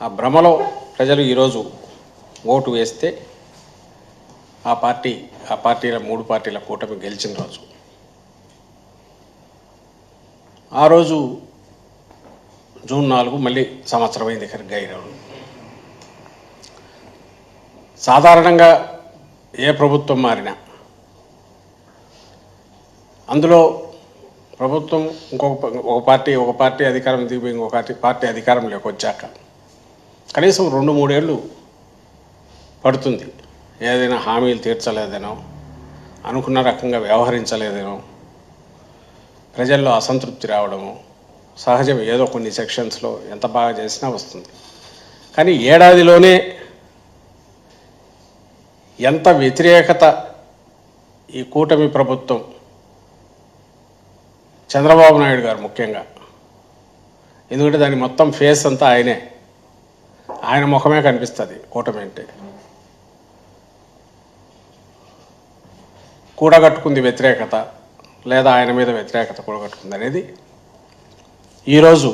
ఆ భ్రమలో ప్రజలు ఈరోజు ఓటు వేస్తే ఆ పార్టీ ఆ పార్టీల మూడు పార్టీల కూటమి గెలిచిన రోజు. ఆ రోజు జూన్ నాలుగు మళ్ళీ సంవత్సరం అయింది ఇక్కడికి గైరవం సాధారణంగా ఏ ప్రభుత్వం మారినా అందులో ప్రభుత్వం ఇంకొక ఒక పార్టీ ఒక పార్టీ అధికారం దిగిపోయి ఇంకొక పార్టీ పార్టీ అధికారంలోకి వచ్చాక కనీసం రెండు మూడేళ్ళు పడుతుంది. ఏదైనా హామీలు తీర్చలేదనో అనుకున్న రకంగా వ్యవహరించలేదనో ప్రజల్లో అసంతృప్తి రావడము సహజం ఏదో కొన్ని సెక్షన్స్లో ఎంత బాగా చేసినా వస్తుంది. కానీ ఏడాదిలోనే ఎంత వ్యతిరేకత ఈ కూటమి ప్రభుత్వం చంద్రబాబు నాయుడు గారు ముఖ్యంగా. ఎందుకంటే దాని మొత్తం ఫేస్ అంతా ఆయనే. ఆయన ముఖమే కనిపిస్తుంది కూటమి అంటే. కూడగట్టుకుంది వ్యతిరేకత లేదా ఆయన మీద వ్యతిరేకత కూడగట్టుకుంది అనేది ఈరోజు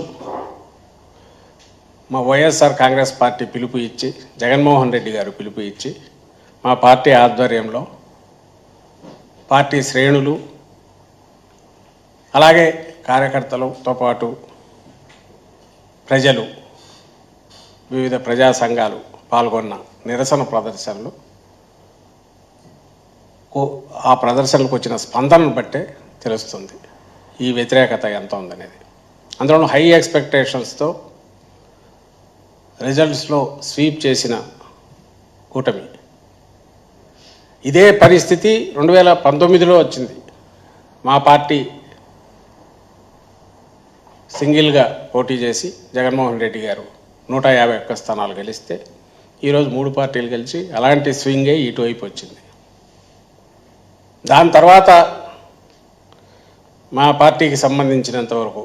మా వైఎస్ఆర్ కాంగ్రెస్ పార్టీ పిలుపు ఇచ్చి జగన్మోహన్ రెడ్డి గారు పిలుపు ఇచ్చి మా పార్టీ ఆధ్వర్యంలో పార్టీ శ్రేణులు అలాగే కార్యకర్తలతో పాటు ప్రజలు వివిధ ప్రజా సంఘాలు పాల్గొన్న నిరసన ప్రదర్శనలు. ఆ ప్రదర్శనలకు వచ్చిన స్పందనను బట్టే తెలుస్తుంది. ఈ వ్యతిరేకత ఎంత ఉందనేది. అందులో హై ఎక్స్పెక్టేషన్స్తో రిజల్ట్స్లో స్వీప్ చేసిన కూటమి. ఇదే పరిస్థితి రెండు వేల పంతొమ్మిదిలో వచ్చింది. మా పార్టీ సింగిల్గా పోటీ చేసి జగన్మోహన్ రెడ్డి గారు నూట యాభై ఒక్క స్థానాలు గెలిస్తే ఈరోజు మూడు పార్టీలు గెలిచి అలాంటి స్వింగే ఇటువైపు వచ్చింది. దాని తర్వాత మా పార్టీకి సంబంధించినంత వరకు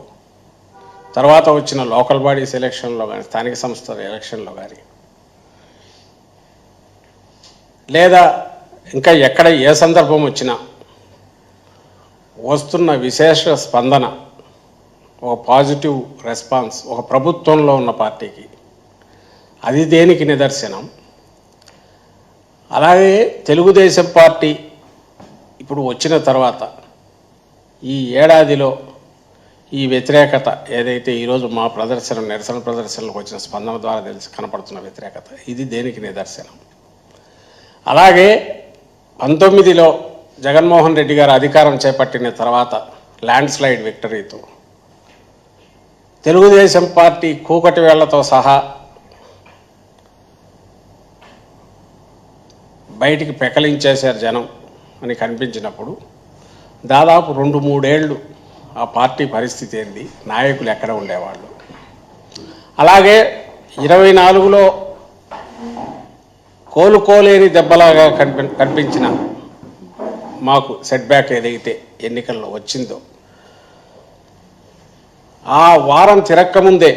తర్వాత వచ్చిన లోకల్ బాడీస్ ఎలక్షన్లో కానీ స్థానిక సంస్థల ఎలక్షన్లో కానీ లేదా ఇంకా ఎక్కడ ఏ సందర్భం వచ్చినా వస్తున్న విశేష స్పందన ఒక పాజిటివ్ రెస్పాన్స్ ఒక ప్రభుత్వంలో ఉన్న పార్టీకి. అది దేనికి నిదర్శనం? అలాగే తెలుగుదేశం పార్టీ ఇప్పుడు వచ్చిన తర్వాత ఈ ఏడాదిలో ఈ వ్యతిరేకత ఏదైతే ఈరోజు మా ప్రదర్శన నిరసన ప్రదర్శనలకు వచ్చిన స్పందన ద్వారా తెలిసి కనపడుతున్న వ్యతిరేకత ఇది దేనికి నిదర్శనం? అలాగే పంతొమ్మిదిలో జగన్మోహన్ రెడ్డి గారు అధికారం చేపట్టిన తర్వాత ల్యాండ్ స్లైడ్ విక్టరీతో తెలుగుదేశం పార్టీ కూకటి వేళ్ళతో సహా బయటికి పెకలించేశారు జనం అని కనిపించినప్పుడు దాదాపు రెండు మూడేళ్ళు ఆ పార్టీ పరిస్థితి ఏంది? నాయకులు ఎక్కడ ఉండేవాళ్ళు? అలాగే ఇరవై నాలుగులో కోలుకోలేని దెబ్బలాగా కనిపి కనిపించిన మాకు సెట్ బ్యాక్ ఏదైతే ఎన్నికల్లో వచ్చిందో ఆ వారం తిరక్కముందే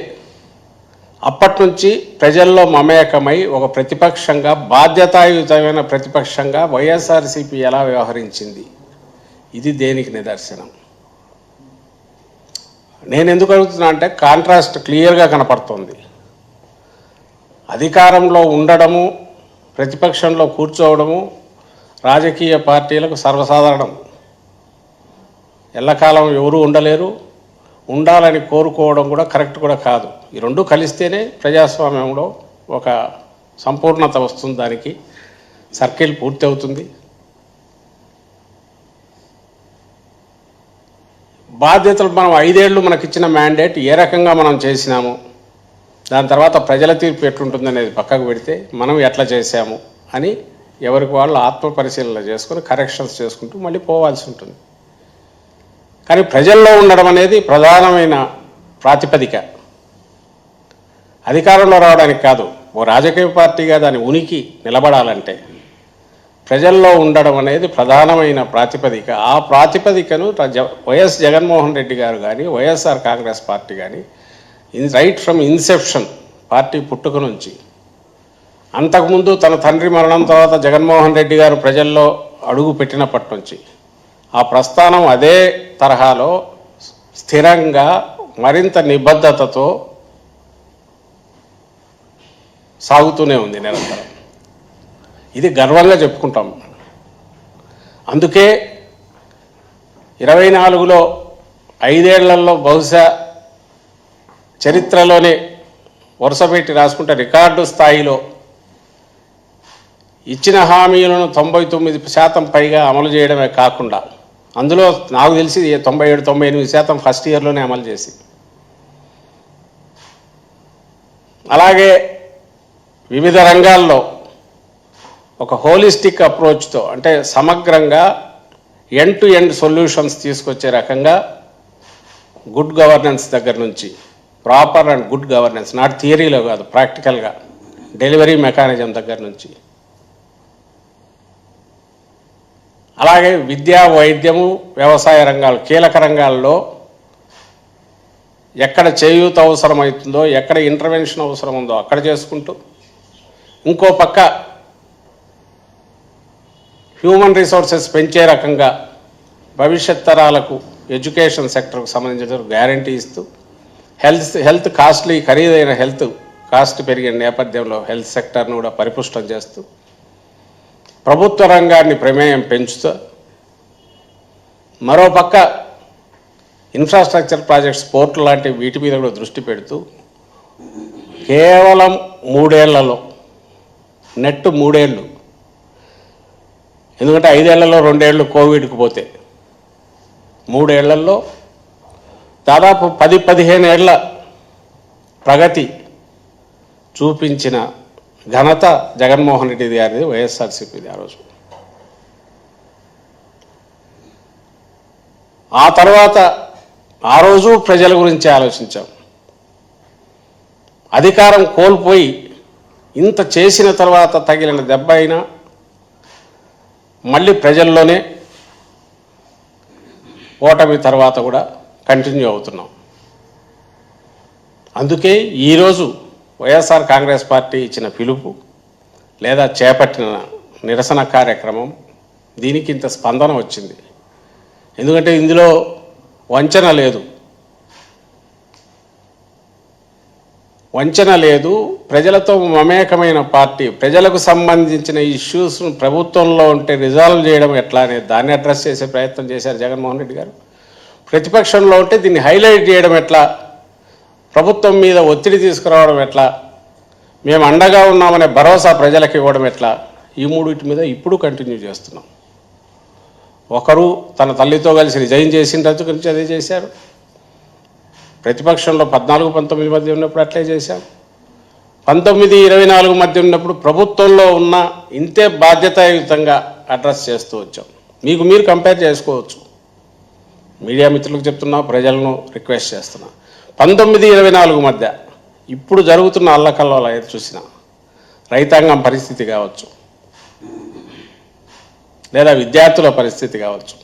అప్పటి నుంచి ప్రజల్లో మమేకమై ఒక ప్రతిపక్షంగా బాధ్యతాయుతమైన ప్రతిపక్షంగా వైఎస్ఆర్సీపీ ఎలా వ్యవహరించింది? ఇది దేనికి నిదర్శనం? నేను ఎందుకు అడుగుతున్నా అంటే కాంట్రాస్ట్ క్లియర్గా కనపడుతోంది. అధికారంలో ఉండడము ప్రతిపక్షంలో కూర్చోవడము రాజకీయ పార్టీలకు సర్వసాధారణం. ఎల్లకాలం ఎవరూ ఉండలేరు. ఉండాలని కోరుకోవడం కూడా కరెక్ట్ కూడా కాదు. ఈ రెండు కలిస్తేనే ప్రజాస్వామ్యంలో ఒక సంపూర్ణత వస్తుంది దానికి. సర్కిల్ పూర్తి అవుతుంది బాధ్యతలు మనం ఐదేళ్ళు మనకిచ్చిన మ్యాండేట్ ఏ రకంగా మనం చేసినాము దాని తర్వాత ప్రజల తీర్పు ఎట్లుంటుంది అనేది పక్కకు పెడితే మనం ఎట్లా చేసాము అని ఎవరికి వాళ్ళు ఆత్మ పరిశీలన చేసుకొని కరెక్షన్స్ చేసుకుంటూ మళ్ళీ పోవాల్సి ఉంటుంది. కానీ ప్రజల్లో ఉండడం అనేది ప్రధానమైన ప్రాతిపదిక. అధికారంలో రావడానికి కాదు ఓ రాజకీయ పార్టీగా దాని ఉనికి నిలబడాలంటే ప్రజల్లో ఉండడం అనేది ప్రధానమైన ప్రాతిపదిక. ఆ ప్రాతిపదికను వైఎస్ జగన్మోహన్ రెడ్డి గారు కానీ వైఎస్ఆర్ కాంగ్రెస్ పార్టీ కానీ in right from inception party పుట్టుక నుంచి అంతకుముందు తన తండ్రి మరణం తర్వాత జగన్మోహన్ రెడ్డి గారు ప్రజల్లో అడుగు పెట్టినప్పటి నుంచి ఆ ప్రస్థానం అదే తరహాలో స్థిరంగా మరింత నిబద్ధతతో సాగుతూనే ఉంది నిరంతరం. ఇది గర్వంగా చెప్పుకుంటాం. అందుకే ఇరవై నాలుగులో ఐదేళ్ళలో బహుశా చరిత్రలోనే వరుసపెట్టి రాసుకుంటే రికార్డు స్థాయిలో ఇచ్చిన హామీలను తొంభై తొమ్మిది శాతం పైగా అమలు చేయడమే కాకుండా అందులో నాకు తెలిసి తొంభై ఏడు తొంభై ఎనిమిది శాతం ఫస్ట్ ఇయర్లోనే అమలు చేసి. అలాగే వివిధ రంగాల్లో ఒక హోలిస్టిక్ అప్రోచ్తో అంటే సమగ్రంగా ఎండ్ టు ఎండ్ సొల్యూషన్స్ తీసుకొచ్చే రకంగా గుడ్ గవర్నెన్స్ దగ్గర నుంచి proper and good governance not థియరీలో కాదు ప్రాక్టికల్గా డెలివరీ మెకానిజం దగ్గర నుంచి అలాగే విద్యా వైద్యము వ్యవసాయ రంగాలు కీలక రంగాల్లో ఎక్కడ చేయూత అవసరమవుతుందో ఎక్కడ ఇంటర్వెన్షన్ అవసరం ఉందో అక్కడ చేసుకుంటూ ఇంకో పక్క హ్యూమన్ రిసోర్సెస్ పెంచే రకంగా భవిష్యత్ తరాలకు ఎడ్యుకేషన్ సెక్టర్కు సంబంధించిన గ్యారంటీ ఇస్తూ హెల్త్ హెల్త్ కాస్ట్లీ ఖరీదైన హెల్త్ కాస్ట్ పెరిగిన నేపథ్యంలో హెల్త్ సెక్టర్ను కూడా పరిపుష్టం చేస్తూ ప్రభుత్వ రంగాన్ని ప్రమేయం పెంచుతూ మరోపక్క ఇన్ఫ్రాస్ట్రక్చర్ ప్రాజెక్ట్స్ పోర్టు లాంటి వీటి మీద కూడా దృష్టి పెడుతూ కేవలం మూడేళ్ళలో నెట్ మూడేళ్ళు ఎందుకంటే ఐదేళ్ళలో రెండేళ్ళు కోవిడ్కి పోతే మూడేళ్ళలో దాదాపు పది పదిహేను ఏళ్ళ ప్రగతి చూపించిన ఘనత జగన్మోహన్ రెడ్డి గారిది వైఎస్ఆర్సీపీది ఆ రోజు. ఆ తర్వాత ఆ రోజు ప్రజల గురించి ఆలోచించాం. అధికారం కోల్పోయి ఇంత చేసిన తర్వాత తగిలిన దెబ్బ అయినా మళ్ళీ ప్రజల్లోనే ఓటమి తర్వాత కూడా కంటిన్యూ అవుతున్నాం. అందుకే ఈరోజు వైఎస్ఆర్ కాంగ్రెస్ పార్టీ ఇచ్చిన పిలుపు లేదా చేపట్టిన నిరసన కార్యక్రమం దీనికి ఇంత స్పందన వచ్చింది. ఎందుకంటే ఇందులో వంచన లేదు. వంచన లేదు. ప్రజలతో మమేకమైన పార్టీ ప్రజలకు సంబంధించిన ఇష్యూస్ను ప్రభుత్వంలో ఉంటే రిజాల్వ్ చేయడం ఎట్లా అనేది దాన్ని అడ్రస్ చేసే ప్రయత్నం చేశారు జగన్మోహన్ రెడ్డి గారు. ప్రతిపక్షంలో ఉంటే దీన్ని హైలైట్ చేయడం ఎట్లా ప్రభుత్వం మీద ఒత్తిడి తీసుకురావడం ఎట్లా? మేము అండగా ఉన్నామనే భరోసా ప్రజలకు ఇవ్వడం ఎట్లా? ఈ మూడింటి మీద ఇప్పుడు కంటిన్యూ చేస్తున్నాం. ఒకరు తన తల్లితో కలిసి రిజైన్ చేసిన గురించి అదే చేశారు. ప్రతిపక్షంలో పద్నాలుగు పంతొమ్మిది మధ్య ఉన్నప్పుడు అట్లే చేశాం. పంతొమ్మిది ఇరవై నాలుగు మధ్య ఉన్నప్పుడు ప్రభుత్వంలో ఉన్న ఇంతే బాధ్యతాయుతంగా అడ్రస్ చేస్తూ వచ్చాం. మీకు మీరు కంపేర్ చేసుకోవచ్చు. మీడియా మిత్రులకు చెప్తున్నా ప్రజలను రిక్వెస్ట్ చేస్తున్నా. పంతొమ్మిది ఇరవై నాలుగు మధ్య ఇప్పుడు జరుగుతున్న అల్లకల్లో ఏది చూసినా రైతాంగం పరిస్థితి కావచ్చు లేదా విద్యార్థుల పరిస్థితి కావచ్చు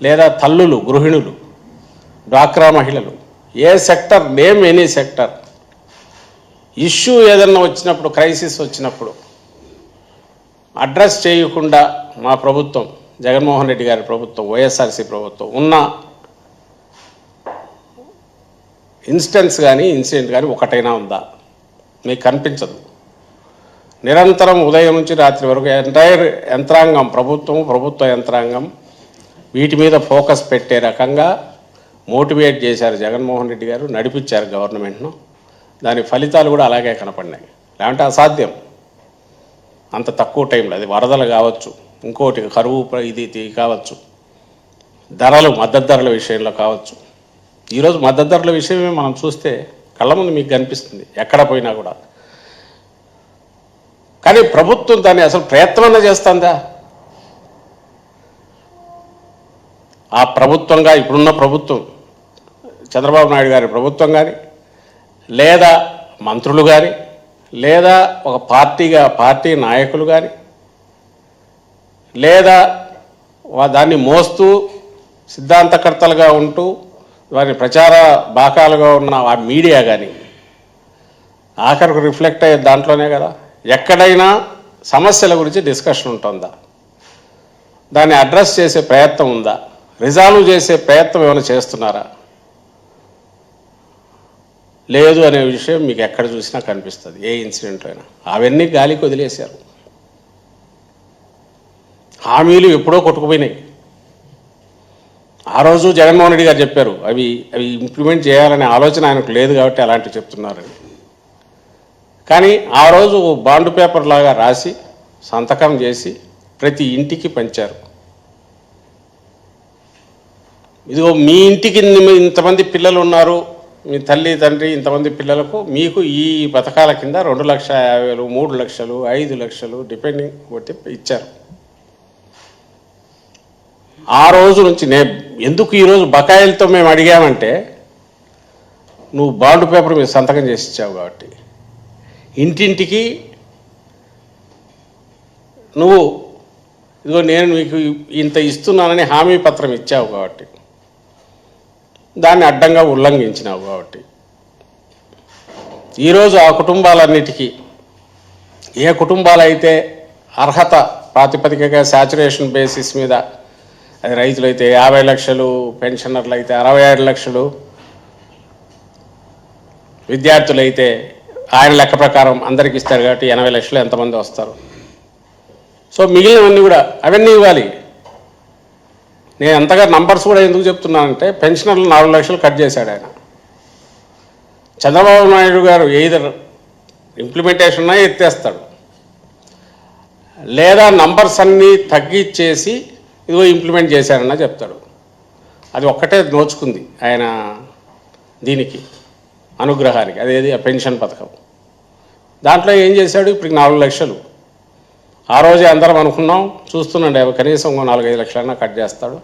లేదా తల్లులు గృహిణులు డ్వాక్రా మహిళలు ఏ sector name any sector issue ఏదన్నా వచ్చినప్పుడు క్రైసిస్ వచ్చినప్పుడు అడ్రస్ చేయకుండా మా ప్రభుత్వం జగన్మోహన్ రెడ్డి గారి ప్రభుత్వం వైఎస్ఆర్సీ ప్రభుత్వం ఉన్న ఇన్స్టెన్స్ కానీ ఇన్సిడెంట్ కానీ ఒకటైనా ఉందా? మీకు కనిపించదు. నిరంతరం ఉదయం నుంచి రాత్రి వరకు ఎంటైర్ యంత్రాంగం ప్రభుత్వం ప్రభుత్వ యంత్రాంగం వీటి మీద ఫోకస్ పెట్టే రకంగా మోటివేట్ చేశారు జగన్మోహన్ రెడ్డి గారు నడిపించారు గవర్నమెంట్ను. దాని ఫలితాలు కూడా అలాగే కనపడినాయి. లేదంటే అసాధ్యం. అంత తక్కువ టైంలో అది వరదలు కావచ్చు ఇంకోటి కరువు ప్ర- ఇది కావచ్చు ధరలు మద్దతు ధరల విషయంలో కావచ్చు. ఈరోజు మద్దతు ధరల విషయమే మనం చూస్తే కళ్ళ ముందు మీకు కనిపిస్తుంది ఎక్కడ పోయినా కూడా. కానీ ప్రభుత్వం దాన్ని అసలు ప్రయత్నం చేస్తుందా? ఆ ప్రభుత్వంగా ఇప్పుడున్న ప్రభుత్వం చంద్రబాబు నాయుడు గారి ప్రభుత్వం కానీ లేదా మంత్రులు కానీ లేదా ఒక పార్టీగా పార్టీ నాయకులు కానీ లేదా దాన్ని మోస్తూ సిద్ధాంతకర్తలుగా ఉంటూ వారి ప్రచార బాకాలుగా ఉన్న ఆ మీడియా కానీ ఆఖరికి రిఫ్లెక్ట్ అయ్యే దాంట్లోనే కదా. ఎక్కడైనా సమస్యల గురించి డిస్కషన్ ఉంటుందా? దాన్ని అడ్రస్ చేసే ప్రయత్నం ఉందా? రిజాల్వ్ చేసే ప్రయత్నం ఏమైనా చేస్తున్నారా? లేదు అనే విషయం మీకు ఎక్కడ చూసినా కనిపిస్తుంది. ఏ ఇన్సిడెంట్లో అయినా. అవన్నీ గాలికి వదిలేశారు. హామీలు ఎప్పుడో కొట్టుకుపోయినాయి. ఆ రోజు జగన్మోహన్ రెడ్డి గారు చెప్పారు అవి అవి ఇంప్లిమెంట్ చేయాలనే ఆలోచన ఆయనకు లేదు కాబట్టి అలాంటివి చెప్తున్నారని. కానీ ఆ రోజు బాండ్ పేపర్ లాగా రాసి సంతకం చేసి ప్రతి ఇంటికి పంచారు. ఇదిగో మీ ఇంటికి ఇంతమంది పిల్లలు ఉన్నారు మీ తల్లి తండ్రి ఇంతమంది పిల్లలకు మీకు ఈ పథకాల కింద రెండు లక్షల యాభై వేలు మూడు లక్షలు ఐదు లక్షలు డిపెండింగ్ ఒకటి ఇచ్చారు. ఆ రోజు నుంచి నే ఎందుకు ఈరోజు బకాయిలతో మేము అడిగామంటే నువ్వు బాండ్ పేపర్ మీద సంతకం చేసి ఇచ్చావు కాబట్టి. ఇంటింటికి నువ్వు ఇదిగో నేను మీకు ఇంత ఇస్తున్నానని హామీ పత్రం ఇచ్చావు కాబట్టి. దాన్ని అడ్డంగా ఉల్లంఘించినావు కాబట్టి. ఈరోజు ఆ కుటుంబాలన్నిటికీ ఏ కుటుంబాలైతే అర్హత ప్రాతిపదికగా శాచురేషన్ బేసిస్ మీద అది రైతులైతే యాభై లక్షలు పెన్షనర్లు అయితే అరవై ఆరు లక్షలు. విద్యార్థులైతే ఆయన లెక్క ప్రకారం అందరికి ఇస్తారు కాబట్టి ఎనభై లక్షలు ఎంతమంది వస్తారు. సో మిగిలినవన్నీ కూడా అవన్నీ ఇవ్వాలి. నేను అంతగా నంబర్స్ కూడా ఎందుకు చెప్తున్నానంటే పెన్షనర్లు నాలుగు లక్షలు కట్ చేశాడు ఆయన. చంద్రబాబు నాయుడు గారు ఎయిదర్ ఇంప్లిమెంటేషన్ ఎత్తేస్తాడు. లేదా నంబర్స్ అన్నీ తగ్గిచ్చేసి ఇదిగో ఇంప్లిమెంట్ చేశారన్న చెప్తాడు. అది ఒక్కటే నోచుకుంది ఆయన దీనికి అనుగ్రహానికి. అదేది ఆ పెన్షన్ పథకం. దాంట్లో ఏం చేశాడు? ఇప్పుడు నాలుగు లక్షలు. ఆ రోజే అందరం అనుకున్నాం చూస్తున్నాండి కనీసం నాలుగైదు లక్షలన్నా కట్ చేస్తాడు.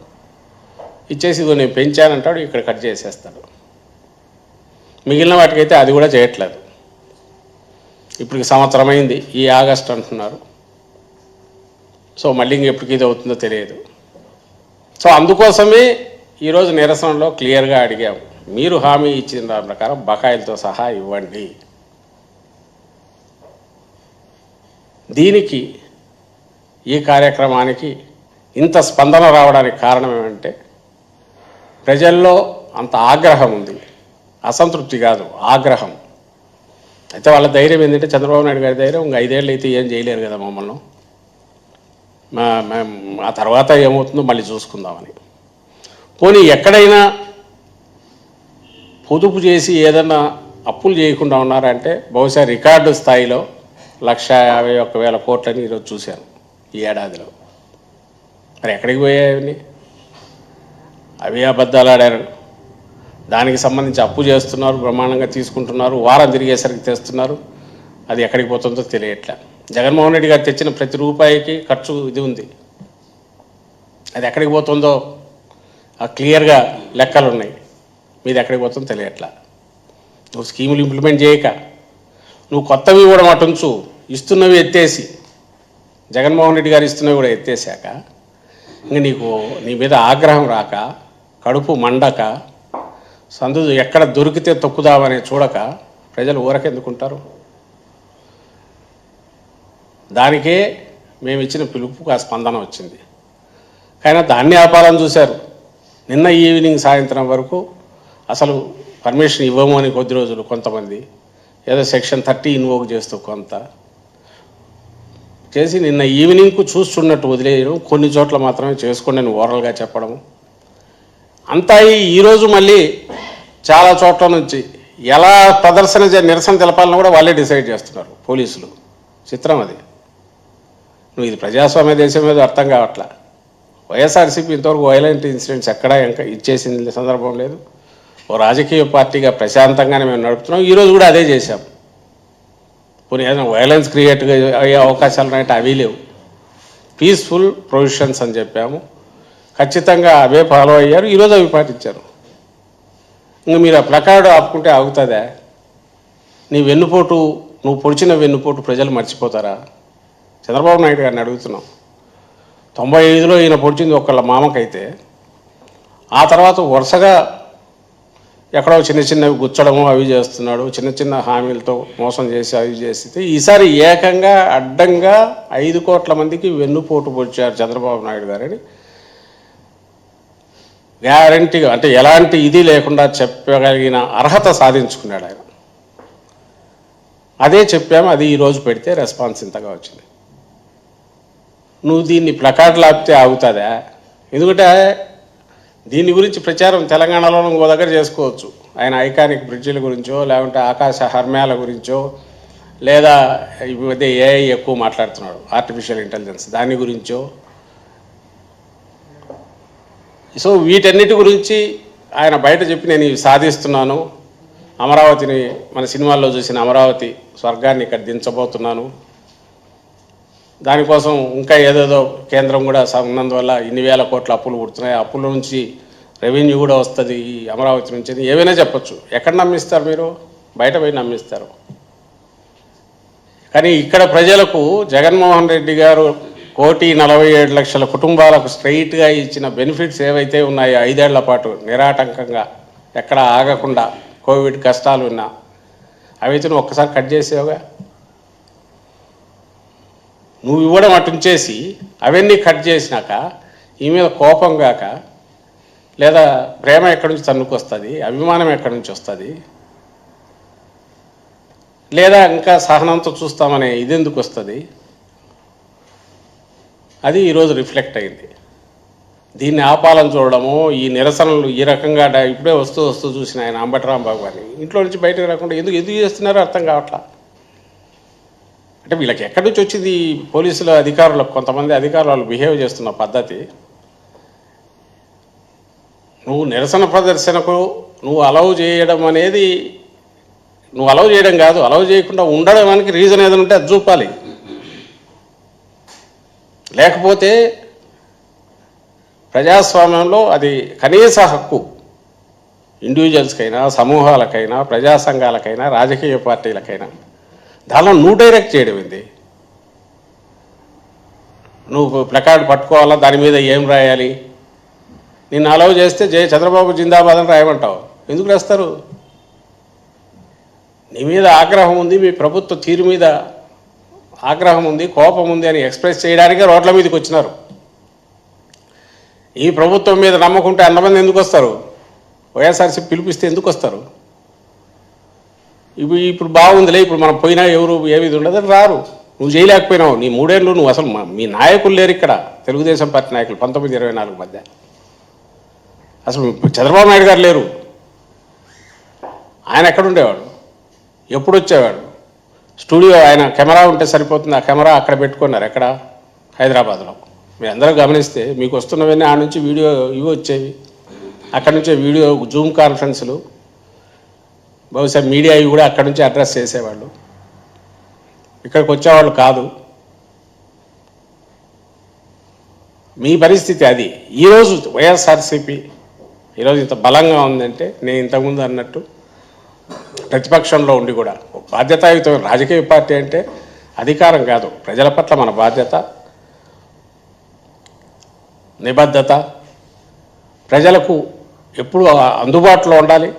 ఇచ్చేసి ఇదిగో నేను పెంచానంటాడు ఇక్కడ కట్ చేసేస్తాడు. మిగిలిన వాటికైతే అది కూడా చేయట్లేదు. ఇప్పటికి సంవత్సరం అయింది ఈ ఆగస్ట్ అంటున్నారు. సో మళ్ళీ ఇంకెప్పటికి ఇది అవుతుందో తెలియదు. సో అందుకోసమే ఈరోజు నిరసనలో క్లియర్గా అడిగాము మీరు హామీ ఇచ్చిన దాని ప్రకారం బకాయిలతో సహా ఇవ్వండి. దీనికి ఈ కార్యక్రమానికి ఇంత స్పందన రావడానికి కారణం ఏమంటే ప్రజల్లో అంత ఆగ్రహం ఉంది. అసంతృప్తి కాదు ఆగ్రహం. అయితే వాళ్ళ ధైర్యం ఏంటంటే చంద్రబాబు నాయుడు గారి ధైర్యం ఇంక ఐదేళ్ళు అయితే ఏం చేయలేరు కదా మమ్మల్ని. ఆ తర్వాత ఏమవుతుందో మళ్ళీ చూసుకుందామని. పోనీ ఎక్కడైనా పొదుపు చేసి ఏదన్నా అప్పులు చేయకుండా ఉన్నారంటే బహుశా రికార్డు స్థాయిలో లక్ష యాభై ఒక్క వేల కోట్లని ఈరోజు చూశాను ఈ ఏడాదిలో. మరి ఎక్కడికి పోయాయని అవి అబద్ధాలు ఆడారు. దానికి సంబంధించి అప్పు చేస్తున్నారు బ్రహ్మాండంగా తీసుకుంటున్నారు వారం తిరిగేసరికి తెస్తున్నారు. అది ఎక్కడికి పోతుందో తెలియట్లే. జగన్మోహన్ రెడ్డి గారు తెచ్చిన ప్రతి రూపాయికి ఖర్చు ఇది ఉంది. అది ఎక్కడికి పోతుందో ఆ క్లియర్గా లెక్కలు ఉన్నాయి. మీది ఎక్కడికి పోతుందో తెలియట్లా. నువ్వు స్కీములు ఇంప్లిమెంట్ చేయక నువ్వు కొత్తవి కూడా మటుంచు ఇస్తున్నవి ఎత్తేసి జగన్మోహన్ రెడ్డి గారు ఇస్తున్నవి కూడా ఎత్తేసాక ఇంకా నీకు నీ మీద ఆగ్రహం రాక కడుపు మండక సందు ఎక్కడ దొరికితే తొక్కుదామని చూడక ప్రజలు ఊరకెందుకుంటారు? దానికే మేము ఇచ్చిన పిలుపుకు ఆ స్పందన వచ్చింది. కానీ దాన్ని వ్యాపారం చూశారు. నిన్న ఈవినింగ్ సాయంత్రం వరకు అసలు పర్మిషన్ ఇవ్వము అని కొద్ది రోజులు కొంతమంది ఏదో సెక్షన్ థర్టీ ఇన్వోక్ చేస్తూ కొంత చేసి నిన్న ఈవినింగ్కు చూస్తున్నట్టు వదిలేయడం కొన్ని చోట్ల మాత్రమే చేసుకోండి ఓరల్గా చెప్పడం అంతా ఈ- ఈరోజు మళ్ళీ చాలా చోట్ల నుంచి ఎలా ప్రదర్శన చే- నిరసన తెలపాలని కూడా వాళ్ళే డిసైడ్ చేస్తున్నారు పోలీసులు. చిత్రం అది. నువ్వు ఇది ప్రజాస్వామ్య దేశం మీద అర్థం కావట్లా. వైఎస్ఆర్సీపీ ఇంతవరకు వైలెంట్ ఇన్సిడెంట్స్ ఎక్కడా ఇంకా ఇచ్చేసింది సందర్భం లేదు. ఓ రాజకీయ పార్టీగా ప్రశాంతంగానే మేము నడుపుతున్నాం. ఈరోజు కూడా అదే చేశాం. పోనీ ఏదైనా వైలెన్స్ క్రియేట్ అయ్యే అవకాశాలు ఉన్నాయంటే అవి లేవు. పీస్ఫుల్ ప్రొవిషన్స్ అని చెప్పాము. ఖచ్చితంగా అవే ఫాలో అయ్యారు. ఈరోజు అవి పాటించారు. ఇంక మీరు ఆ ప్లకార్డు ఆపుకుంటే ఆగుతుందా? నీ వెన్నుపోటు నువ్వు పొడిచిన వెన్నుపోటు ప్రజలు మర్చిపోతారా? చంద్రబాబు నాయుడు గారిని అడుగుతున్నాం. తొంభై ఐదులో ఈయన పొడిచింది ఒకళ్ళ మామకైతే ఆ తర్వాత వరుసగా ఎక్కడో చిన్న చిన్నవి గుచ్చడము అవి చేస్తున్నాడు చిన్న చిన్న హామీలతో మోసం చేసి అవి చేస్తే ఈసారి ఏకంగా అడ్డంగా ఐదు కోట్ల మందికి వెన్నుపోటు పొడిచారు చంద్రబాబు నాయుడు గారని గ్యారంటీగా అంటే ఎలాంటి ఇది లేకుండా చెప్పగలిగిన అర్హత సాధించుకున్నాడు ఆయన. అదే చెప్పాము అది ఈరోజు పెడితే రెస్పాన్స్ ఇంతగా వచ్చింది. నువ్వు దీన్ని ప్లకార్డులు ఆపితే ఆగుతుందా? ఎందుకంటే దీని గురించి ప్రచారం తెలంగాణలో ఇంకో దగ్గర చేసుకోవచ్చు. ఆయన ఐకానిక్ బ్రిడ్జిల గురించో లేకుంటే ఆకాశ హర్మ్యాల గురించో లేదా ఈ మధ్య ఏఐ ఎక్కువ మాట్లాడుతున్నాడు ఆర్టిఫిషియల్ ఇంటెలిజెన్స్ దాని గురించో. సో వీటన్నిటి గురించి ఆయన బయట చెప్పి నేను ఇవి సాధిస్తున్నాను. అమరావతిని మన సినిమాల్లో చూసిన అమరావతి స్వర్గాన్ని ఇక్కడ దించబోతున్నాను. దానికోసం ఇంకా ఏదేదో కేంద్రం కూడా ఉన్నందువల్ల ఇన్ని వేల కోట్ల అప్పులు పుడుతున్నాయి. అప్పుల నుంచి రెవెన్యూ కూడా వస్తుంది ఈ అమరావతి నుంచి ఏవైనా చెప్పొచ్చు. ఎక్కడ నమ్మిస్తారు మీరు? బయట పోయి నమ్మిస్తారు. కానీ ఇక్కడ ప్రజలకు జగన్మోహన్ రెడ్డి గారు కోటి నలభై ఏడు లక్షల కుటుంబాలకు స్ట్రైట్గా ఇచ్చిన బెనిఫిట్స్ ఏవైతే ఉన్నాయో ఐదేళ్ళ పాటు నిరాటంకంగా ఎక్కడ ఆగకుండా కోవిడ్ కష్టాలు ఉన్నా అవైతే నువ్వు ఒక్కసారి కట్ చేసేవుగా? నువ్వు ఇవ్వడం అటుంచేసి అవన్నీ కట్ చేసినాక ఈ మీద కోపం గాక లేదా ప్రేమ ఎక్కడి నుంచి తన్నుకొస్తుంది అభిమానం ఎక్కడి నుంచి వస్తుంది లేదా ఇంకా సహనంతో చూస్తామనే ఇది ఎందుకు వస్తుంది అది ఈరోజు రిఫ్లెక్ట్ అయింది. దీన్ని ఆపాలని చూడడము ఈ నిరసనలు ఈ రకంగా ఇప్పుడే వస్తూ వస్తూ చూసిన ఆయన అంబటరాంబాబు గారిని ఇంట్లో నుంచి బయటకు రాకుండా ఎందుకు ఎందుకు చేస్తున్నారో అర్థం కావట్లా. అంటే వీళ్ళకి ఎక్కడి నుంచి వచ్చింది పోలీసుల అధికారులకు కొంతమంది అధికారులు బిహేవ్ చేస్తున్న పద్ధతి. నువ్వు నిరసన ప్రదర్శనకు నువ్వు అలౌ చేయడం అనేది నువ్వు అలౌ చేయడం కాదు అలౌ చేయకుండా ఉండడానికి రీజన్ ఏదైనా ఉంటే అది చూపాలి. లేకపోతే ప్రజాస్వామ్యంలో అది కనీస హక్కు. ఇండివిజువల్స్కైనా సమూహాలకైనా ప్రజా సంఘాలకైనా రాజకీయ పార్టీలకైనా. దానిలో నువ్వు డైరెక్ట్ చేయడం ఏంది? నువ్వు ప్లకార్డ్ పట్టుకోవాలా? దాని మీద ఏం రాయాలి? నిన్ను అలవ్ చేస్తే జయ చంద్రబాబు జిందాబాద్ అని రాయమంటావు. ఎందుకు రాస్తారు? నీ మీద ఆగ్రహం ఉంది మీ ప్రభుత్వ తీరు మీద ఆగ్రహం ఉంది కోపం ఉంది అని ఎక్స్ప్రెస్ చేయడానికే రోడ్ల మీదకి వచ్చినారు. ఈ ప్రభుత్వం మీద నమ్మకుంటే అంతమంది ఎందుకు వస్తారు? వైఎస్ఆర్సీ పిలిపిస్తే ఎందుకు వస్తారు? ఇప్పుడు ఇప్పుడు బాగుందిలే ఇప్పుడు మనం పోయినా ఎవరు ఏమిది ఉండదు రారు. నువ్వు చేయలేకపోయినావు. నీ మూడేళ్ళు నువ్వు అసలు మీ నాయకులు లేరు ఇక్కడ. తెలుగుదేశం పార్టీ నాయకులు పంతొమ్మిది ఇరవై నాలుగు మధ్య. అసలు చంద్రబాబు నాయుడు గారు లేరు. ఆయన ఎక్కడుండేవాడు ఎప్పుడు వచ్చేవాడు? స్టూడియో ఆయన కెమెరా ఉంటే సరిపోతుంది. ఆ కెమెరా అక్కడ పెట్టుకున్నారు. ఎక్కడ? హైదరాబాద్లో. మీరు అందరూ గమనిస్తే మీకు వస్తున్నవన్నీ ఆ నుంచి వీడియో ఇవి వచ్చేవి. అక్కడ నుంచే వీడియో జూమ్ కాన్ఫరెన్సులు. బహుశా మీడియా కూడా అక్కడ నుంచి అడ్రస్ చేసేవాళ్ళు. ఇక్కడికి వచ్చేవాళ్ళు కాదు. మీ పరిస్థితి అది. ఈరోజు వైఎస్ఆర్సీపీ ఈరోజు ఇంత బలంగా ఉందంటే నేను ఇంతకుముందు అన్నట్టు ప్రతిపక్షంలో ఉండి కూడా బాధ్యతాయుత రాజకీయ పార్టీ అంటే అధికారం కాదు. ప్రజల పట్ల మన బాధ్యత నిబద్ధత. ప్రజలకు ఎప్పుడు అందుబాటులో ఉండాలి.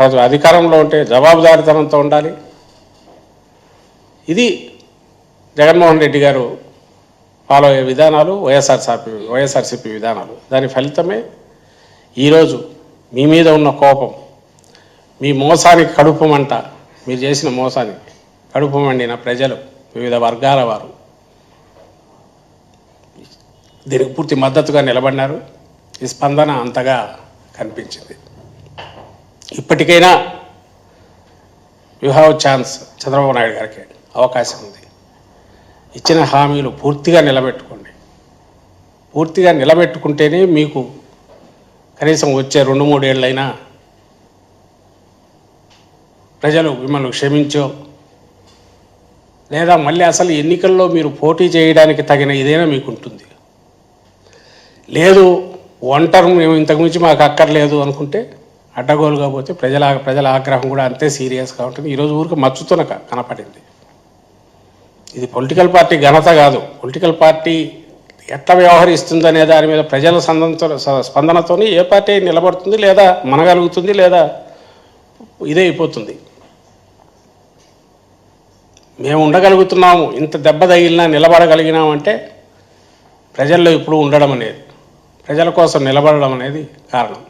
అధికారంలో ఉంటే జవాబుదారితనంతో ఉండాలి. ఇది జగన్మోహన్ రెడ్డి గారు ఫాలో అయ్యే విధానాలు వైఎస్ఆర్సీపీ వైఎస్ఆర్సీపీ విధానాలు. దాని ఫలితమే ఈరోజు మీ మీద ఉన్న కోపం. మీ మోసానికి కడుపు మంట. మీరు చేసిన మోసానికి కడుపుమండిన ప్రజలు వివిధ వర్గాల వారు. దీనికి పూర్తి మద్దతుగా నిలబడినారు. ఈ స్పందన అంతగా కనిపించింది. ఇప్పటికైనా you have chance Chandrababu Naidu గారికి అవకాశం ఉంది. ఇచ్చిన హామీలు పూర్తిగా నిలబెట్టుకోండి. పూర్తిగా నిలబెట్టుకుంటేనే మీకు కనీసం వచ్చే రెండు మూడేళ్ళైనా ప్రజలు మిమ్మల్ని క్షమించో లేదా మళ్ళీ అసలు ఎన్నికల్లో మీరు పోటీ చేయడానికి తగిన ఇదైనా మీకు ఉంటుంది లేదు ఒంటరి మేము ఇంతకుమించి మాకు అక్కర్లేదు అనుకుంటే అడ్డగోలుగా పోతే ప్రజల ప్రజల ఆగ్రహం కూడా అంతే సీరియస్గా ఉంటుంది. ఈరోజు ఊరికి మచ్చుతున కనపడింది. ఇది పొలిటికల్ పార్టీ ఘనత కాదు. పొలిటికల్ పార్టీ ఎట్లా వ్యవహరిస్తుందనే దాని మీద ప్రజల సందంతో స్పందనతో ఏ పార్టీ నిలబడుతుంది లేదా మనగలుగుతుంది లేదా ఇదే అయిపోతుంది. మేము ఉండగలుగుతున్నాము. ఇంత దెబ్బ తగిలినా నిలబడగలిగినామంటే ప్రజల్లో ఇప్పుడు ఉండడం అనేది ప్రజల కోసం నిలబడడం అనేది కారణం.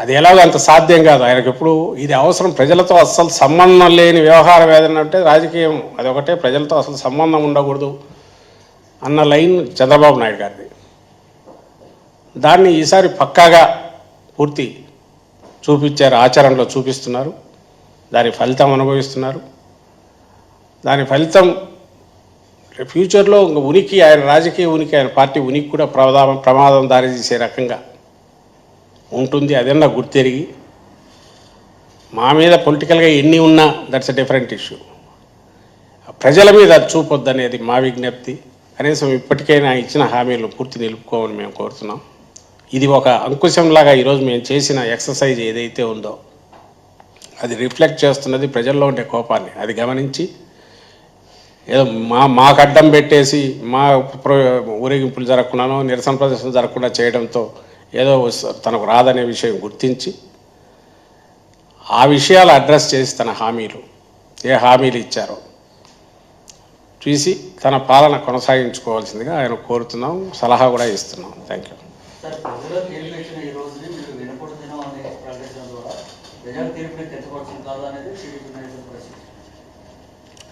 అది ఎలాగో అంత సాధ్యం కాదు. ఆయనకు ఎప్పుడు ఇది అవసరం. ప్రజలతో అస్సలు సంబంధం లేని వ్యవహారం ఏదైనా అంటే రాజకీయం అది ఒకటే. ప్రజలతో అసలు సంబంధం ఉండకూడదు అన్న లైన్ చంద్రబాబు నాయుడు గారిది. దాన్ని ఈసారి పక్కాగా పూర్తి చూపించారు ఆచరణలో చూపిస్తున్నారు. దాని ఫలితం అనుభవిస్తున్నారు. దాని ఫలితం ఫ్యూచర్లో ఇంక ఉనికి ఆయన రాజకీయ ఉనికి ఆయన పార్టీ ఉనికి కూడా ప్రమాదం ప్రమాదం దారితీసే రకంగా ఉంటుంది అదన్నా గుర్తెరిగి? మా మీద పొలిటికల్గా ఎన్ని ఉన్నా దట్స్ అ డిఫరెంట్ ఇష్యూ. ప్రజల మీద అది చూపొద్దు అనేది మా విజ్ఞప్తి. కనీసం ఇప్పటికైనా ఇచ్చిన హామీలు పూర్తి నిలుపుకోమని మేము కోరుతున్నాం. ఇది ఒక అంకుశంలాగా ఈరోజు మేము చేసిన ఎక్సర్సైజ్ ఏదైతే ఉందో అది రిఫ్లెక్ట్ చేస్తున్నది ప్రజల్లో ఉండే కోపాన్ని. అది గమనించి ఏదో మా మాకు అడ్డం పెట్టేసి మా ప్ర ఊరేగింపులు జరగకుండానో నిరసన ప్రదర్శన జరగకుండా చేయడంతో ఏదో తనకు రాదనే విషయం గుర్తించి ఆ విషయాలు అడ్రస్ చేసి తన హామీలు ఏ హామీలు ఇచ్చారో చూసి తన పాలన కొనసాగించుకోవాల్సిందిగా ఆయన కోరుతున్నాం సలహా కూడా ఇస్తున్నాం. థ్యాంక్ యూ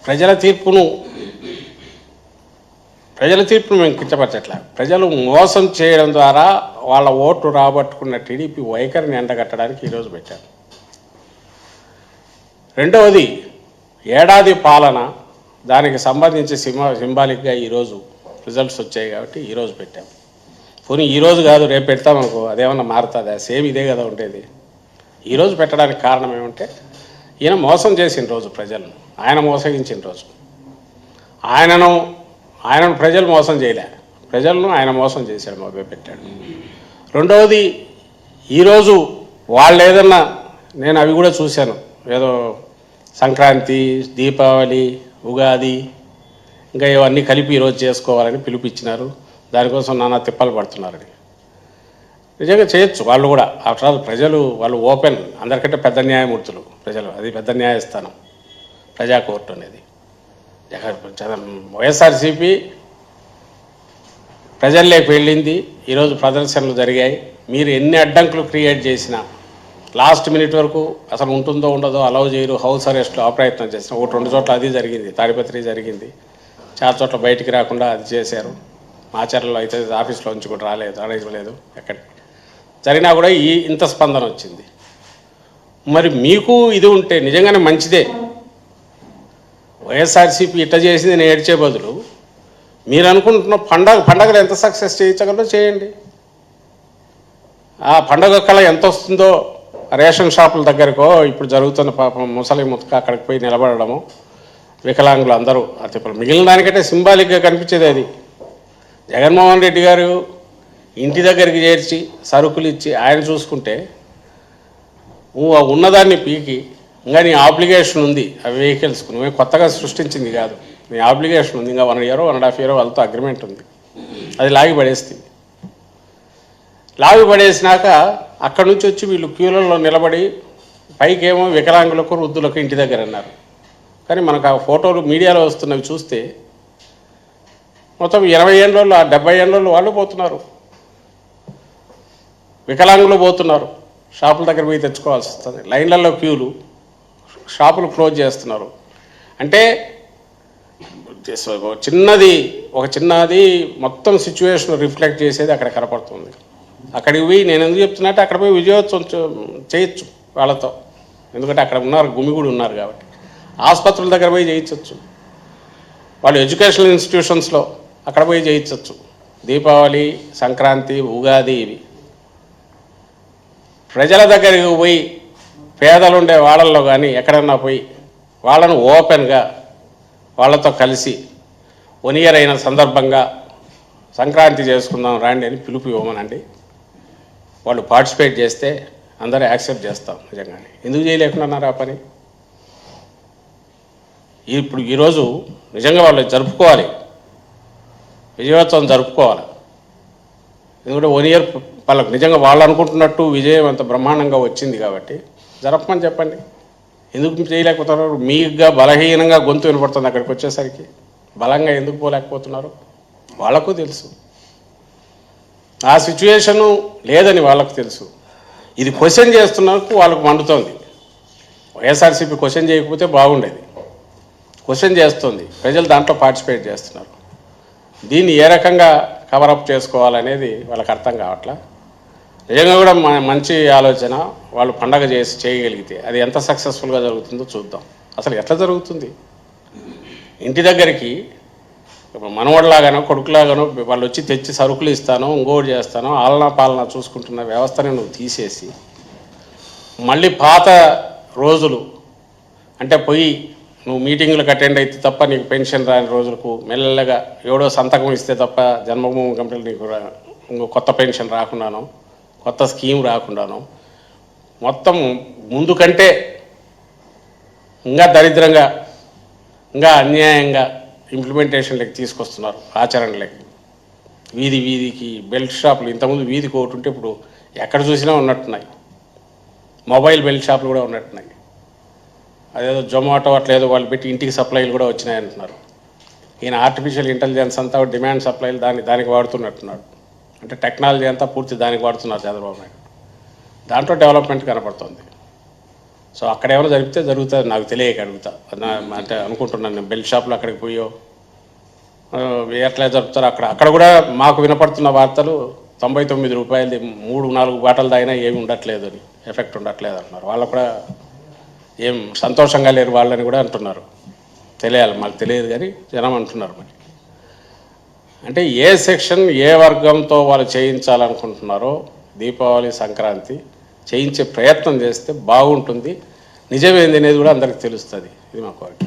ప్రజలు తీర్పు ప్రజల తీర్పును మేము కించపరచట్లే. ప్రజలు మోసం చేయడం ద్వారా వాళ్ళ ఓటు రాబట్టుకున్న టీడీపీ వైఖరిని ఎండగట్టడానికి ఈరోజు పెట్టారు. రెండవది ఏడాది పాలన దానికి సంబంధించి సింబా సింబాలిక్గా ఈరోజు రిజల్ట్స్ వచ్చాయి కాబట్టి ఈరోజు పెట్టాం. పోనీ ఈరోజు కాదు రేపు పెడతామనుకో అదేమన్నా మారుతుందా? సేమ్ ఇదే కదా ఉండేది. ఈరోజు పెట్టడానికి కారణం ఏమంటే ఈయన మోసం చేసిన రోజు ప్రజలను ఆయన మోసగించిన రోజు. ఆయనను ఆయనను ప్రజలు మోసం చేయలే. ప్రజలను ఆయన మోసం చేశాడు మొదలు పెట్టాడు. రెండవది ఈరోజు వాళ్ళు ఏదన్నా నేను అవి కూడా చూశాను. ఏదో సంక్రాంతి దీపావళి ఉగాది ఇంకా ఇవన్నీ కలిపి ఈరోజు చేసుకోవాలని పిలుపిచ్చినారు దానికోసం నానా తిప్పలు పడుతున్నారని. నిజంగా చేయొచ్చు వాళ్ళు కూడా. ఆఫ్టర్ ఆల్ ప్రజలు వాళ్ళు ఓపెన్. అందరికంటే పెద్ద న్యాయమూర్తులు ప్రజలు. అది పెద్ద న్యాయస్థానం. ప్రజా కోర్టు అనేది. జగన్ జగన్ వైఎస్ఆర్సీపీ ప్రజల్లోకి వెళ్ళింది. ఈరోజు ప్రదర్శనలు జరిగాయి. మీరు ఎన్ని అడ్డంకులు క్రియేట్ చేసినా లాస్ట్ మినిట్ వరకు అసలు ఉంటుందో ఉండదో అలౌ చేయరు. హౌస్ అరెస్ట్లో అప్రయత్నం చేసిన ఒకటి రెండు చోట్ల అది జరిగింది. తాడిపత్రి జరిగింది. చాలా చోట్ల బయటికి రాకుండా అది చేశారు. మాచర్లలో అయితే ఆఫీస్లో ఉంచి కూడా రాలేదు అడగలేదు ఎక్కడ. జరిగినా కూడా ఈ ఇంత స్పందన వచ్చింది. మరి మీకు ఇది ఉంటే నిజంగానే మంచిదే. వైఎస్ఆర్సీపీ ఇట్ట చేసింది నేను ఏడ్చే బదులు మీరు అనుకుంటున్న పండగ పండగలు ఎంత సక్సెస్ చేయించగలరో చేయండి. ఆ పండగ కళ ఎంత వస్తుందో రేషన్ షాపుల దగ్గరకో ఇప్పుడు జరుగుతున్న పాపం ముసలి ముతక అక్కడికి పోయి నిలబడము వికలాంగులు అందరూ అది ఇప్పుడు మిగిలిన దానికంటే సింబాలిక్గా కనిపించేది అది. జగన్మోహన్ రెడ్డి గారు ఇంటి దగ్గరికి చేర్చి సరుకులు ఇచ్చి ఆయన చూసుకుంటే నువ్వు ఆ ఉన్నదాన్ని పీకి ఇంకా నీ ఆబ్లిగేషన్ ఉంది. ఆ వెహికల్స్కు నువ్వే కొత్తగా సృష్టించింది కాదు. నీ ఆబ్లిగేషన్ ఉంది. ఇంకా one year one and half year వాళ్ళతో అగ్రిమెంట్ ఉంది. అది లాగి పడేస్తుంది లాగి పడేసినాక అక్కడి నుంచి వచ్చి వీళ్ళు క్యూలలో నిలబడి పైకేమో వికలాంగులకు వృద్ధులకు ఇంటి దగ్గర అన్నారు. కానీ మనకు ఆ ఫోటోలు మీడియాలో వస్తున్నవి చూస్తే మొత్తం ఇరవై ఏళ్ళలో ఆ డెబ్బై ఏళ్ళలో వాళ్ళు పోతున్నారు. వికలాంగులు పోతున్నారు. షాపుల దగ్గర పోయి తెచ్చుకోవాల్సి వస్తుంది. లైన్లలో క్యూలు. షాపులు క్లోజ్ చేస్తున్నారు. అంటే చిన్నది ఒక చిన్నది మొత్తం సిచ్యువేషన్ రిఫ్లెక్ట్ చేసేది అక్కడ కనపడుతుంది. అక్కడికి పోయి నేను ఎందుకు చెప్తున్నట్టు అక్కడ పోయి విజయోత్సవం చేయొచ్చు వాళ్ళతో. ఎందుకంటే అక్కడ ఉన్నారు గుమిగూడి ఉన్నారు కాబట్టి. ఆసుపత్రుల దగ్గర పోయి చేయించవచ్చు వాళ్ళు ఎడ్యుకేషనల్ ఇన్స్టిట్యూషన్స్లో అక్కడ పోయి చేయించవచ్చు దీపావళి సంక్రాంతి ఉగాది ఇవి. ప్రజల దగ్గరికి పోయి పేదలుండే వాళ్ళల్లో కానీ ఎక్కడన్నా పోయి వాళ్ళను ఓపెన్గా వాళ్ళతో కలిసి వన్ ఇయర్ అయిన సందర్భంగా సంక్రాంతి చేసుకుందాం రాండి అని పిలుపు ఇవ్వమనండి. వాళ్ళు పార్టిసిపేట్ చేస్తే అందరూ యాక్సెప్ట్ చేస్తాం నిజంగానే. ఎందుకు చేయలేకున్నారు ఆ పని? ఇప్పుడు ఈరోజు నిజంగా వాళ్ళు జరుపుకోవాలి. విజయోత్సవం జరుపుకోవాలి. ఎందుకంటే వన్ ఇయర్ వాళ్ళకు నిజంగా వాళ్ళు అనుకుంటున్నట్టు విజయం అంత బ్రహ్మాండంగా వచ్చింది కాబట్టి జరపమని చెప్పండి. ఎందుకు చేయలేకపోతున్నారు? మీగా బలహీనంగా గొంతు వినపడుతుంది అక్కడికి వచ్చేసరికి. బలంగా ఎందుకు పోలేకపోతున్నారు? వాళ్ళకు తెలుసు. ఆ సిచ్యువేషను లేదని వాళ్ళకు తెలుసు. ఇది క్వశ్చన్ చేస్తున్నందుకు వాళ్ళకు మండుతోంది. వైఎస్ఆర్సీపీ క్వశ్చన్ చేయకపోతే బాగుండేది. క్వశ్చన్ చేస్తుంది. ప్రజలు దాంట్లో పార్టిసిపేట్ చేస్తున్నారు. దీన్ని ఏ రకంగా కవరప్ చేసుకోవాలనేది వాళ్ళకి అర్థం కావట్లా? నిజంగా కూడా మంచి ఆలోచన వాళ్ళు పండగ చేసి చేయగలిగితే అది ఎంత సక్సెస్ఫుల్గా జరుగుతుందో చూద్దాం. అసలు ఎట్లా జరుగుతుంది? ఇంటి దగ్గరికి ఇప్పుడు మనవడిలాగానో కొడుకులాగానో వాళ్ళు వచ్చి తెచ్చి సరుకులు ఇస్తాను ఇంకోటి చేస్తాను ఆలనా పాలన చూసుకుంటున్న వ్యవస్థని నువ్వు తీసేసి మళ్ళీ పాత రోజులు అంటే పోయి నువ్వు మీటింగ్లకు అటెండ్ అయితే తప్ప నీకు పెన్షన్ రాని రోజులకు మెల్లగా ఎవడో సంతకం ఇస్తే తప్ప జన్మభూమి కంపెనీ నీకు ఇంకో కొత్త పెన్షన్ రాకున్నాను కొత్త స్కీమ్ రాకుండాను. మొత్తం ముందు కంటే ఇంకా దరిద్రంగా ఇంకా అన్యాయంగా ఇంప్లిమెంటేషన్లకి తీసుకొస్తున్నారు ఆచరణలకి. వీధి వీధికి బెల్ట్ షాపులు ఇంతకుముందు వీధికి ఒకటి ఉంటే ఇప్పుడు ఎక్కడ చూసినా ఉన్నట్టున్నాయి. మొబైల్ బెల్ట్ షాపులు కూడా ఉన్నట్టున్నాయి. అదేదో జొమాటో అట్లా ఏదో వాళ్ళు పెట్టి ఇంటికి సప్లైలు కూడా వచ్చినాయి అంటున్నారు. ఈయన ఆర్టిఫిషియల్ ఇంటెలిజెన్స్ అంతా డిమాండ్ సప్లైలు దాని దానికి వాడుతున్నట్టున్నాడు. అంటే టెక్నాలజీ అంతా పూర్తి దానికి వాడుతున్నారు చంద్రబాబు నాయుడు. దాంట్లో డెవలప్మెంట్ కనపడుతుంది. సో అక్కడ ఏమైనా జరిగితే జరుగుతుంది నాకు తెలియక అడుగుతా. అంటే అనుకుంటున్నాను నేను. బెల్ట్ షాప్లో అక్కడికి పోయో ఎట్లా జరుపుతారు అక్కడ. అక్కడ కూడా మాకు వినపడుతున్న వార్తలు తొంభై తొమ్మిది రూపాయలది మూడు నాలుగు బాటలు తాగినా ఏమి ఉండట్లేదు అని. ఎఫెక్ట్ ఉండట్లేదు అంటున్నారు. వాళ్ళు కూడా ఏం సంతోషంగా లేరు వాళ్ళని కూడా అంటున్నారు. తెలియాలి మాకు తెలియదు కానీ జనం అంటున్నారు మరి. అంటే ఏ సెక్షన్ ఏ వర్గంతో వాళ్ళు చేయించాలనుకుంటున్నారో దీపావళి సంక్రాంతి చేయించే ప్రయత్నం చేస్తే బాగుంటుంది. నిజమేంది అనేది కూడా అందరికి తెలుస్తుంది. ఇది మా కోరిక.